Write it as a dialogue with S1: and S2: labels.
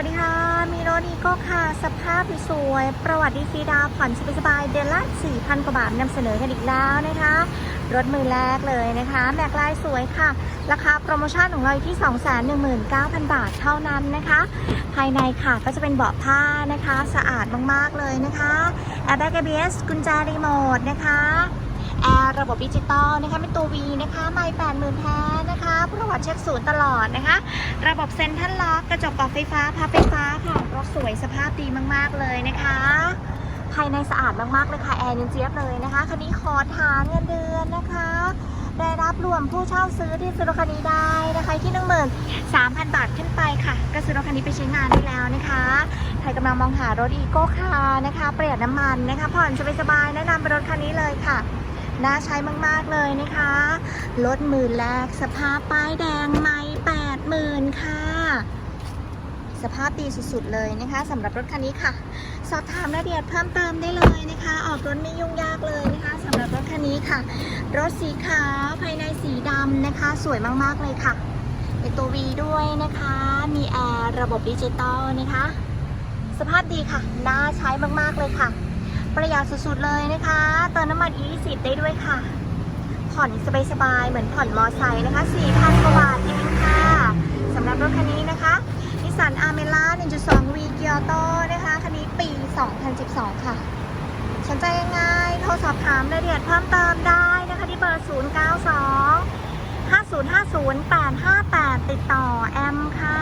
S1: วัสดีค่ะ มีรถอีโก้ค่ะ สภาพสวย ประวัติดีฟรีดาวผ่อนสบายๆเดือนละ 4,000 กว่าบาทนำเสนอกันอีกแล้วนะคะ รถมือแรกเลยนะคะ แม็กลายสวยค่ะ ราคาโปรโมชั่นของเราอยู่ที่ 219,000 บาทเท่านั้นนะคะ ภายในค่ะก็จะเป็นเบาะผ้านะคะ สะอาดมากๆเลยนะคะแอร์แบ็ก ABS กุญแจรีโมทนะคะ ร์ระบบดิจิตอลนะคะเป็นตัว V นะคะไม่แปดหมื่นแท้นะคะประวัติเช็คศูนย์ตลอดนะคะ ระบบเซ็นทรัลล็อกกระจกปรับไฟฟ้าพับไฟฟ้าค่ะรถสวยสภาพดีมาก ๆ เลยนะคะ ภายในสะอาดมากๆเลยค่ะแอร์ยังเจี๊ยบเลยนะคะคันนี้ขอทานเงินเดือนนะคะได้รับรวมผู้เช่าซื้อที่ซื้อรถคันนี้ได้นะคะที่หนึ่งหมื่นสามพันบาทขึ้นไปค่ะ ก็ซื้อรถคันนี้ไปใช้งานได้แล้วนะคะใครกำลังมองหารถอีโก้คาร์นะคะประหยัดน้ำมันนะคะผ่อนสบายๆแนะนำเป็นรถคันนี้เลยค่ะ น่าใช้มากๆเลยนะคะรถหมื่นแรกสภาพป้ายแดงไม่แปดหมื่นค่ะ สภาพดีสุดๆเลยนะคะสำหรับรถคันนี้ค่ะ สอบถามรายละเอียดเพิ่มเติมได้เลยนะคะ ออกรถไม่ยุ่งยากเลยนะคะสำหรับรถคันนี้ค่ะ รถสีขาวภายในสีดำนะคะ สวยมากๆเลยค่ะเป็นตัว V ด้วยนะคะ มีแอร์ระบบดิจิตอลนะคะ สภาพดีค่ะ น่าใช้มากๆเลยค่ะ ประหยัดสุดๆเลยนะคะ เติมน้ำมัน E10 ได้ด้วยค่ะ ผ่อนสบายๆ เหมือนผ่อนมอไซค์นะคะ 4,000 กว่าบาทเองค่ะสำหรับรถคันนี้นะคะนิสสันอาร์เมล่า 1.2 V เกียร์โตนะคะ คันนี้ปี 2012 ค่ะ สนใจยังไง โทรสอบถามรายละเอียดเพิ่มเติมได้นะคะ ที่เบอร์ 092 5050 858 ติดต่อแอมค่ะ